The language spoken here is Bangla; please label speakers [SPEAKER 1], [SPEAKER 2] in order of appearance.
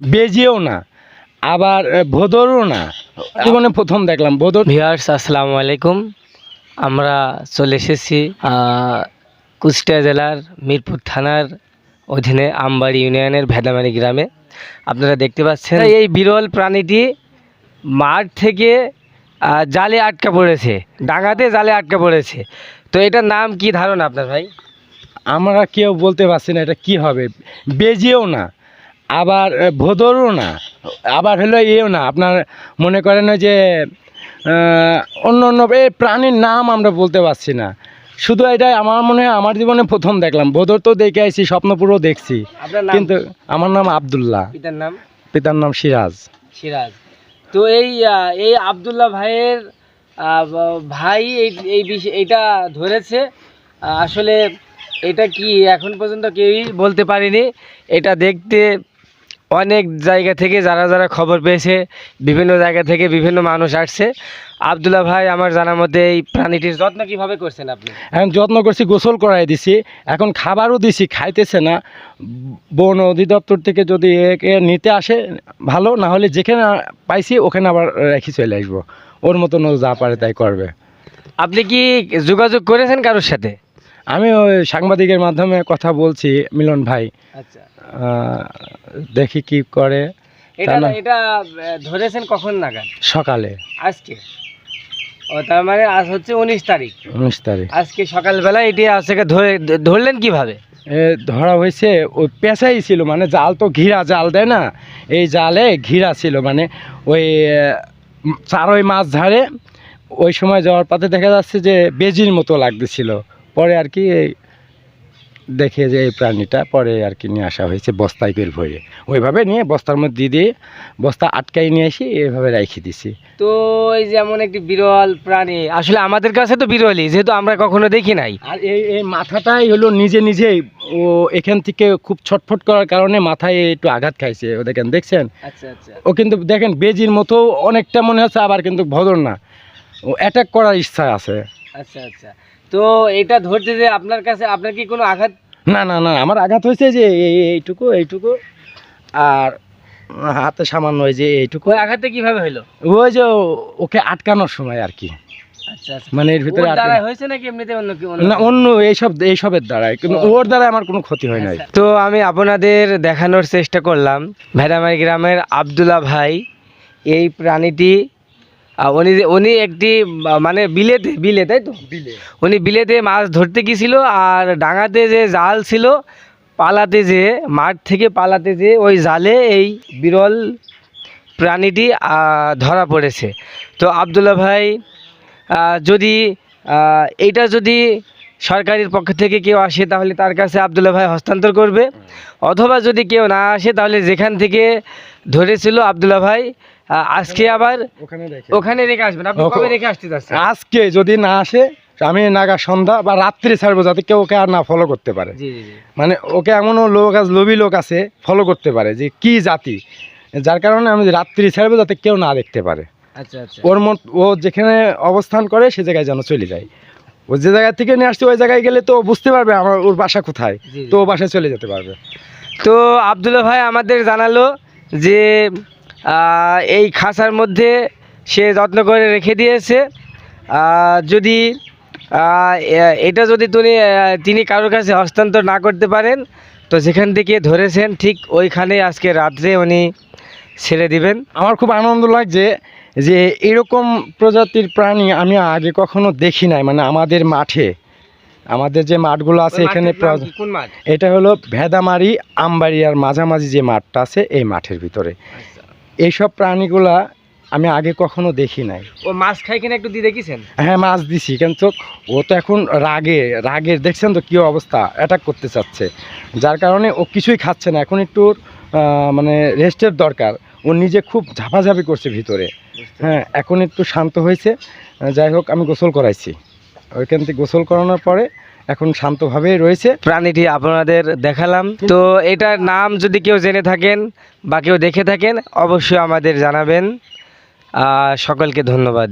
[SPEAKER 1] বেজিও না আবার ভোদরও না। জীবনে প্রথম দেখলাম ভোদর।
[SPEAKER 2] ভিউয়ার্স আসসালামু আলাইকুম। আমরা চলে এসেছি কুষ্টিয়া জেলার মিরপুর থানার অধীনে আমবাড়ি ইউনিয়নের ভেদামারি গ্রামে। আপনারা দেখতে পাচ্ছেন এই বিরল প্রাণীটি মাঠ থেকে জালে আটকা পড়েছে ডাঙাতে জালে আটকা পড়েছে। তো এটার নাম কি ধারণা আপনার ভাই?
[SPEAKER 1] আমরা কেউ বলতে পারছি না এটা কি হবে। বেজিও না আবার ভোদরও না। আবার হলো এও না। আপনার মনে করেন যে অন্য অন্য এই প্রাণীর নাম আমরা বলতে পারছি না। শুধু এটাই আমার মনে হয় আমার জীবনে প্রথম দেখলাম। ভোদর তো দেখে আইছি স্বপ্নপুরও দেখছি। কিন্তু আমার নাম আবদুল্লাহ।
[SPEAKER 2] পিতার নাম?
[SPEAKER 1] পিতার নাম সিরাজ।
[SPEAKER 2] সিরাজ। তো এই এই আবদুল্লাহ ভাইয়ের ভাই এই এই বিষয় এইটা ধরেছে। আসলে এটা কি এখন পর্যন্ত কেউই বলতে পারেনি। এটা দেখতে অনেক জায়গা থেকে যারা যারা খবর পেয়েছে বিভিন্ন জায়গা থেকে বিভিন্ন মানুষ আসছে। আবদুল্লাহ ভাই আমার জানা মতে এই প্রাণীটির যত্ন কীভাবে করছেন আপনি?
[SPEAKER 1] এখন যত্ন করছি গোসল করাই দিছি। এখন খাবারও দিছি খাইতেছে না। বন অধিদপ্তর থেকে যদি একে নিতে আসে ভালো। না হলে যেখানে পাইছি ওখানে আবার রেখে চলে আসব। ওর মতন ও যা পারে তাই করবে।
[SPEAKER 2] আপনি কি যোগাযোগ করেছেন কারোর সাথে?
[SPEAKER 1] আমি ওই সাংবাদিকের মাধ্যমে কথা বলছি মিলন ভাই।
[SPEAKER 2] আচ্ছা।
[SPEAKER 1] দেখি কি করে।
[SPEAKER 2] এটা এটা ধরেছেন কখন নাগাদ?
[SPEAKER 1] সকালে।
[SPEAKER 2] আজকে? ও তার মানে আজ হচ্ছে উনিশ তারিখ।
[SPEAKER 1] উনিশ তারিখ।
[SPEAKER 2] আজকে সকালবেলা এটি আজকে ধরে ধরলেন কীভাবে?
[SPEAKER 1] ধরা হয়েছে ওই পেঁচাই ছিল মানে জাল তো ঘিরা জাল দেয় না? এই জালে ঘিরা ছিল মানে ওই চারই মাছ ধারে ওই সময় যাওয়ার পাতে দেখা যাচ্ছে যে বেজির মতো লাগতেছিল। পরে আর কি এই দেখে যে এই প্রাণীটা পরে আর কি নিয়ে আসা হয়েছে বস্তায় করে ভরে ওইভাবে নিয়ে বস্তার মধ্যে দিয়ে দিয়ে বস্তা আটকাই নিয়ে এসে এইভাবে রেখে দিছি।
[SPEAKER 2] তো এই যেমন একটি বিরল প্রাণী আসলে আমাদের কাছে তো বিরলই যেহেতু আমরা কখনো দেখি নাই।
[SPEAKER 1] আর এই এই মাথাটাই হলো নিজে নিজেই ও এখান থেকে খুব ছটফট করার কারণে মাথায় একটু আঘাত খাইছে ও দেখেন দেখছেন?
[SPEAKER 2] আচ্ছা আচ্ছা।
[SPEAKER 1] ও কিন্তু দেখেন বেজির মতো অনেকটা মনে হচ্ছে আবার কিন্তু ভদর না। ও অ্যাটাক করার ইচ্ছা আছে।
[SPEAKER 2] আচ্ছা আচ্ছা। তো এটা ধরতে যে আপনার কাছে আপনার কি কোনো আঘাত?
[SPEAKER 1] না না না আমার আঘাত হয়েছে যে এই- এই- এইটুকু এইটুকু আর হাতে সামান্য ওই যে এইটুকু।
[SPEAKER 2] ওই আঘাতটা কীভাবে হলো
[SPEAKER 1] ওই যে ওকে আটকানোর সময় আর কি।
[SPEAKER 2] আচ্ছা আচ্ছা।
[SPEAKER 1] মানে এর ভিতরে
[SPEAKER 2] হয়েছে নাকি এমনিতে অন্য
[SPEAKER 1] না অন্য এইসব এইসবের দ্বারাই। কিন্তু ওর দ্বারা আমার কোনো ক্ষতি হয় নাই।
[SPEAKER 2] তো আমি আপনাদের দেখানোর চেষ্টা করলাম। ভেড়ামারি গ্রামের আবদুল্লা ভাই এই প্রাণীটি উনি উনি একটি মানে বিলেতে বিলে তাই তো?
[SPEAKER 1] বিলে।
[SPEAKER 2] উনি বিলেতে মাছ ধরতে গেছিল আর ডাঙাতে যে জাল ছিল পালাতে যে মাঠ থেকে পালাতে যে ওই জালে এই বিরল প্রাণীটি ধরা পড়েছে। তো আবদুল্লা ভাই যদি এটা যদি সরকারের পক্ষ থেকে কেউ আসে তাহলে তার কাছে আবদুল্লা ভাই হস্তান্তর করবে। অথবা যদি কেউ না আসে তাহলে যেখান থেকে ধরেছিল আবদুল্লা ভাই আজকে আবার
[SPEAKER 1] ওখানে
[SPEAKER 2] রেখে আসবেন। আপনি কবে রেখে আসতে যাচ্ছেন
[SPEAKER 1] আজকে যদি না আসে আমি নাগা সন্ধ্যা বা রাত্রি ছাড়বো যাতে কেউ ওকে আর না ফলো করতে পারে।
[SPEAKER 2] জি জি জি।
[SPEAKER 1] মানে ওকে এমনও লোক আছে লোভী লোক আছে ফলো করতে পারে যে কি জাতি। যার কারণে আমি রাত্রি ছাড়বো যাতে কেউ না দেখতে পারে।
[SPEAKER 2] আচ্ছা আচ্ছা।
[SPEAKER 1] ওর মত ও যেখানে অবস্থান করে সে জায়গায় যেন চলে যায়। ও যে জায়গা থেকে নিয়ে আসছে ওই জায়গায় গেলে তো ও বুঝতে পারবে আমার ওর বাসা কোথায়। তো ও বাসায় চলে যেতে পারবে।
[SPEAKER 2] তো আবদুল্লা ভাই আমাদের জানালো যে এই খাঁচার মধ্যে সে যত্ন করে রেখে দিয়েছে। যদি এটা যদি তিনি আহ, তিনি কারোর কাছে হস্তান্তর না করতে পারেন তো যেখান থেকে ধরেছেন ঠিক ওইখানে আজকে রাত্রে উনি ছেড়ে দিবেন।
[SPEAKER 1] আমার খুব আনন্দ লাগছে যে এরকম প্রজাতির প্রাণী আমি আগে কখনো দেখি নাই মানে আমাদের মাঠে। আমাদের যে মাঠগুলো আছে এখানে এটা হলো ভেদামারি আমবাড়িয়ার মাঝামাঝি যে মাঠটা আছে এই মাঠের ভিতরে। এইসব প্রাণীগুলা আমি আগে কখনো দেখি নাই।
[SPEAKER 2] ও মাছ খাই কিনা একটু দিয়ে দেখেছেন?
[SPEAKER 1] হ্যাঁ মাছ দিছি কিন্তু ও তো এখন রাগে রাগের দেখছেন তো কী অবস্থা? অ্যাটাক করতে চাচ্ছে। যার কারণে ও কিছুই খাচ্ছে না। এখন একটু মানে রেস্টের দরকার। ও নিজে খুব ঝাপাঝাপি করছে ভিতরে। হ্যাঁ এখন একটু শান্ত হয়েছে। যাই হোক আমি গোসল করাইছি। ওইখান থেকে গোসল করানোর পরে এখন শান্তভাবেই রয়েছে।
[SPEAKER 2] প্রাণীটি আপনাদের দেখালাম। তো এটার নাম যদি কেউ জেনে থাকেন বা কেউ দেখে থাকেন, অবশ্যই আমাদের জানাবেন। সকলকে ধন্যবাদ।